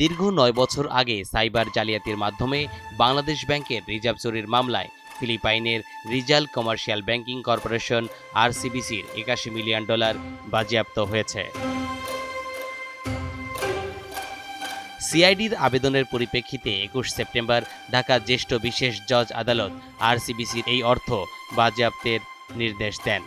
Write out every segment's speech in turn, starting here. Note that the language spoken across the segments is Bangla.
দীর্ঘ নয় বছর আগে সাইবার জালিয়াতির মাধ্যমে বাংলাদেশ ব্যাংকের রিজার্ভ চুরির মামলায় ফিলিপাইনের রিজাল কমার্শিয়াল ব্যাংকিং কর্পোরেশন আরসিবিসির একাশি মিলিয়ন ডলার বাজেয়াপ্ত হয়েছে। সিআইডির আবেদনের পরিপ্রেক্ষিতে একুশ সেপ্টেম্বর ঢাকা জ্যেষ্ঠ বিশেষ জজ আদালত আরসিবিসির এই অর্থ বাজেয়াপ্তের নির্দেশ দেন।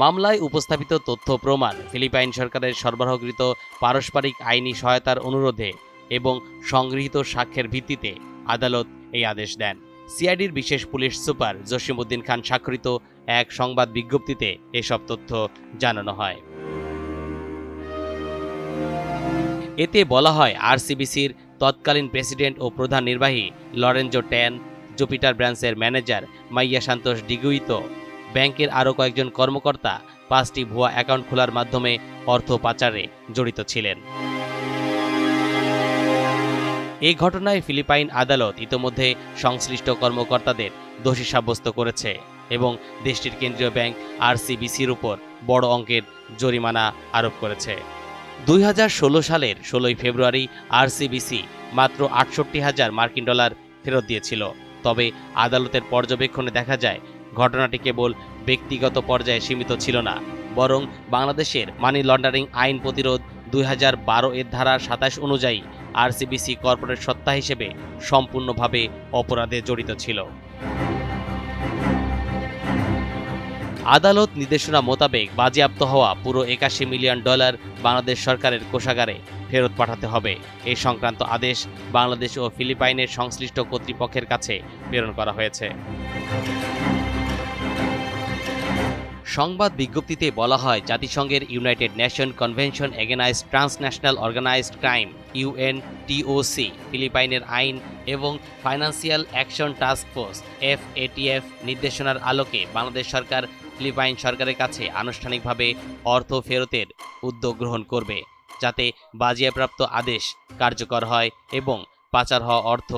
মামলায় উপস্থাপিত তথ্য প্রমাণ ফিলিপাইন সরকারের সরবরাহকৃত পারস্পরিক আইনি সহায়তার অনুরোধে এবং সংগৃহীত সাক্ষ্যের ভিত্তিতে আদালত এই আদেশ দেন। সিআইডির বিশেষ পুলিশ সুপার জসিমউদ্দিন খান স্বাক্ষরিত এক সংবাদ বিজ্ঞপ্তিতে এসব তথ্য জানানো হয়। এতে বলা হয়, আরসিবিসির তৎকালীন প্রেসিডেন্ট ও প্রধান নির্বাহী লরেঞ্জো ট্যান জুপিটার ব্রাঞ্চের ম্যানেজার মাইয়া সান্তোষ ডিগুইতো ব্যাংকের আরও কয়েকজন কর্মকর্তা পাঁচটি ভুয়া অ্যাকাউন্ট খোলার মাধ্যমে অর্থ পাচারে জড়িত ছিলেন। এই ঘটনায় ফিলিপাইন আদালত ইতোমধ্যে সংশ্লিষ্ট কর্মকর্তাদের দোষী সাব্যস্ত করেছে এবং দেশটির কেন্দ্রীয় ব্যাংক আরসিবিসির উপর বড় অঙ্কের জরিমানা আরোপ করেছে। দুই হাজার ষোলো সালের ষোলোই ফেব্রুয়ারি আরসিবিসি মাত্র আটষট্টি হাজার মার্কিন ডলার ফেরত দিয়েছিল। তবে আদালতের পর্যবেক্ষণে দেখা যায় ঘটনাটি কেবল ব্যক্তিগত পর্যায়ে সীমিত ছিল না, বরং বাংলাদেশের মানি লন্ডারিং আইন প্রতিরোধ দুই হাজার বারো এর ধারার সাতাশ অনুযায়ী আরসিবিসি কর্পোরেট সত্তা হিসেবে সম্পূর্ণভাবে অপরাধে জড়িত ছিল। আদালত নির্দেশনা মোতাবেক বাজেয়াপ্ত হওয়া পুরো একাশি মিলিয়ন ডলার বাংলাদেশ সরকারের কোষাগারে ফেরত পাঠাতে হবে। এই সংক্রান্ত আদেশ বাংলাদেশ ও ফিলিপাইনের সংশ্লিষ্ট কর্তৃপক্ষের কাছে প্রেরণ করা হয়েছে। সংবাদ বিজ্ঞপ্তিতে বলা হয়, জাতিসংঘের United Nation Convention against Transnational Organized Crime UN TOC ফিলিপাইনের আইন এবং Financial Action Task Force F ATF নির্দেশনার আলোকে বাংলাদেশ সরকার ফিলিপাইন সরকারের কাছে আনুষ্ঠানিকভাবে অর্থ ফেরতের উদ্যোগ গ্রহণ করবে, যাতে বাজিয়াপ্রাপ্ত আদেশ কার্যকর হয় এবং পাচার হওয়া অর্থ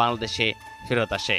বাংলাদেশে ফেরত আসে।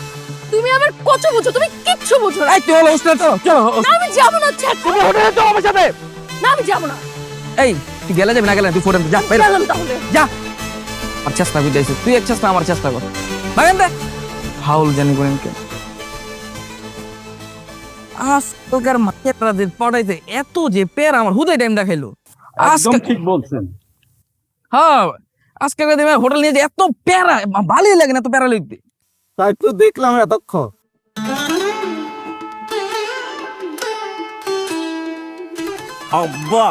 তুমি আমার কত বুঝো? তুমি কিচ্ছু বুঝো না। এই তুই হলো হোস্টেলে চলো চলো না, আমি যাব না ছেড়ে। তুমি হোটেলে চলো আমার সাথে। না আমি যাব না। এই তুই গেলে যাবি না গেলে না, তুই ফোরেন যা বেরো গেলাম তাহলে। যা। আর চেষ্টা করে যাইছিস তুই এক চেষ্টা আমার চেষ্টা কর। বাগান দে ফাউল জানি করেন কে। আজকালকার যে পড়াইতে এত যে পের আমার হুদয় টাইম দেখাইলো। একদম ঠিক বলছেন। হ্যাঁ আজকালকার হোটেল নিয়ে যে এত প্যারা ভালোই লাগে না এত প্যারা লিখতে তাই তো দেখলাম এতক্ষণ। আব্বা।